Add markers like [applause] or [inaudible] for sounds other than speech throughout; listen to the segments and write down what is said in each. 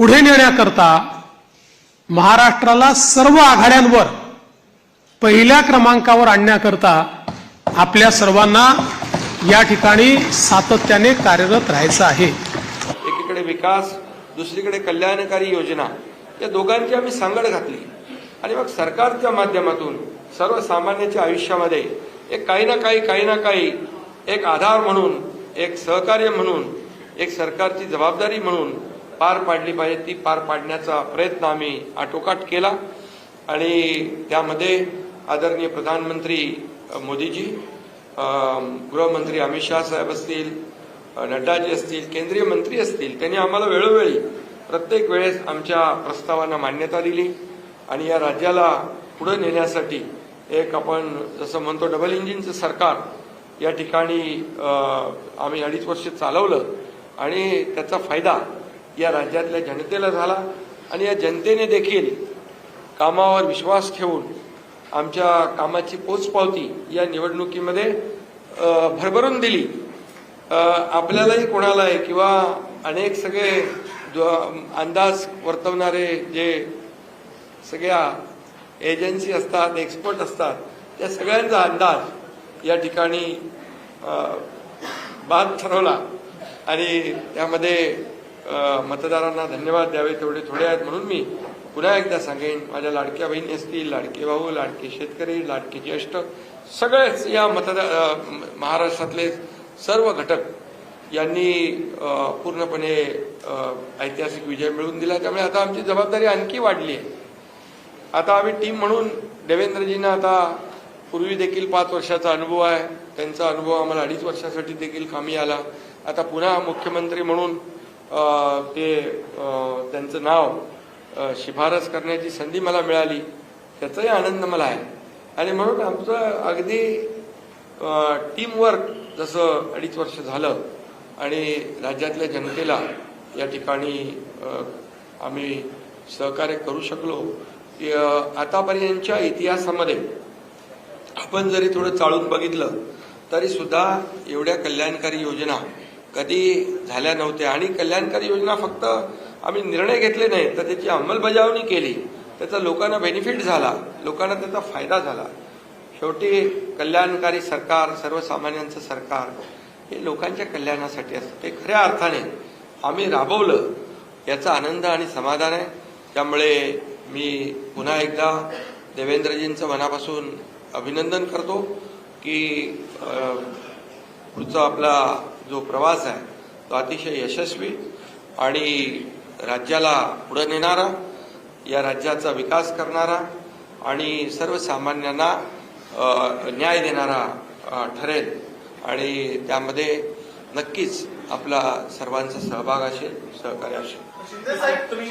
पुढे नेण्याकरता महाराष्ट्राला सर्व आघाड्यांवर पहिल्या क्रमांकावर आणण्याकरता आपल्या सर्वांना या ठिकाणी सातत्याने कार्यरत राहायचं आहे. एकीकडे विकास दुसरीकडे कल्याणकारी योजना या दोघांची आम्ही सांगड घातली. आणि मग सरकारच्या माध्यमातून सर्वसामान्याच्या आयुष्यामध्ये एक काही ना काही काही ना काही एक आधार म्हणून एक सहकार्य म्हणून एक सरकारची जबाबदारी म्हणून पार पाडली पाहिजे ती पार पाडण्याचा प्रयत्न आम्ही आटोकाट केला. आणि त्यामध्ये आदरणीय प्रधानमंत्री मोदीजी गृहमंत्री अमित शहा साहेब असतील नड्डाजी असतील केंद्रीय मंत्री असतील त्यांनी आम्हाला वेळोवेळी प्रत्येक वेळेस आमच्या प्रस्तावांना मान्यता दिली. आणि या राज्याला पुढे नेण्यासाठी एक आपण जसं म्हणतो डबल इंजिनचं सरकार या ठिकाणी आम्ही अडीच वर्ष चालवलं. आणि त्याचा फायदा या राज्यातल्या जनतेला झाला आणि या जनतेने देखील कामावर विश्वास ठेवून आमच्या कामाची पोचपावती या निवडणुकीमध्ये भरभरून दिली. आपल्यालाही कोणालाही किंवा अनेक सगळे जो अंदाज वर्तवणारे जे सगळ्या एजन्सी असतात एक्सपर्ट असतात त्या सगळ्यांचा अंदाज या ठिकाणी बाद ठरवला. आणि त्यामध्ये मतदारांना धन्यवाद द्यावे तेवढे थोडे आहेत म्हणून मी पुन्हा एकदा सांगेन माझ्या लाडक्या बहिणी असतील लाडके भाऊ लाडके शेतकरी लाडके ज्येष्ठ सगळेच या मतदार महाराष्ट्रातले सर्व घटक यांनी पूर्णपणे ऐतिहासिक विजय मिळवून दिला. त्यामुळे आता आमची जबाबदारी आणखी वाढली आहे. आता आम्ही टीम म्हणून देवेंद्रजींना आता पूर्वी देखील पाच वर्षाचा अनुभव आहे. त्यांचा अनुभव आम्हाला अडीच वर्षासाठी देखील कामी आला. आता पुन्हा मुख्यमंत्री म्हणून ते त्यांचं नाव शिफारस करण्याची संधी मला मिळाली. त्याचाही आनंद मला आहे. आणि म्हणून आमचं अगदी टीमवर्क जसं अडीच वर्ष झालं आणि राज्यातल्या जनतेला या ठिकाणी आम्ही सहकार्य करू शकलो की, आतापर्यंतच्या इतिहासामध्ये आपण जरी थोडं चाळून बघितलं तरी सुद्धा एवढ्या कल्याणकारी योजना कधी झाल्या नव्हत्या. आणि कल्याणकारी योजना फक्त आम्ही निर्णय घेतले नाही तर त्याची अंमलबजावणी केली. त्याचा लोकांना बेनिफिट झाला. लोकांना त्याचा फायदा झाला. शेवटी कल्याणकारी सरकार सर्वसामान्यांचं सरकार हे लोकांच्या कल्याणासाठी असतं. ते खऱ्या अर्थाने आम्ही राबवलं. याचा आनंद आणि समाधान आहे. त्यामुळे मी पुन्हा एकदा देवेंद्रजींचं मनापासून अभिनंदन करतो की पुढचा आपला जो प्रवास आहे तो अतिशय यशस्वी आणि राज्याला पुढे नेणारा या राज्याचा विकास करणारा आणि सर्वसामान्यांना न्याय देणारा ठरेल. आणि त्यामध्ये नक्कीच आपला सर्वांचा सहभाग असेल सहकार्य असेल. तुम्ही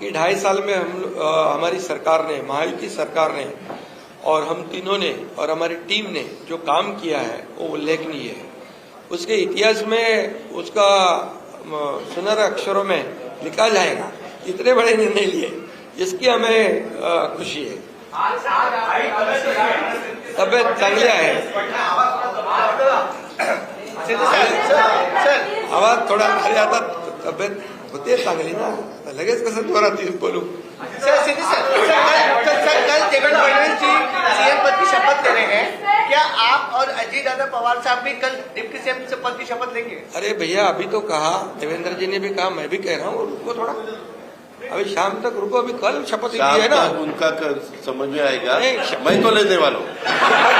कि ढाई साल में हम अ, हमारी सरकार ने महायुति सरकार ने और हम तीनों ने और हमारी टीम ने जो काम किया है वो उल्लेखनीय है। उसके इतिहास में उसका सुनहरे अक्षरों में लिखा जाएगा इतने बड़े निर्णय लिए इसकी हमें खुशी है। तबियत चांगली आहे आवाज़ थोडा आता तब्येत होते चांगली ना। आता. लगेच कसं जोरात बोलू. सर सिद्धू सर कल कल सर कल देवेंद्र फडणवीस जी सीएम पद की शपथ ले रहे हैं. क्या आप और अजीत दादा पवार साहब भी कल डिप्टी सीएम से पद की शपथ लेंगे? अरे भैया अभी तो कहा देवेंद्र जी ने भी कहा मैं भी कह रहा हूँ रुको थोड़ा। अभी शाम तक रुको अभी कल शपथ ली है ना। उनका कर, समझ में आएगा। मैं तो लेने वाला हूँ। [laughs]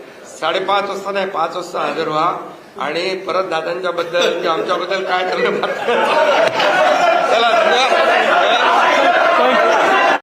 साडेपाच वाजता नाही पाच वाजता हजर व्हा. आणि परत दादांच्या बद्दल म्हणजे आमच्याबद्दल काय करणं चला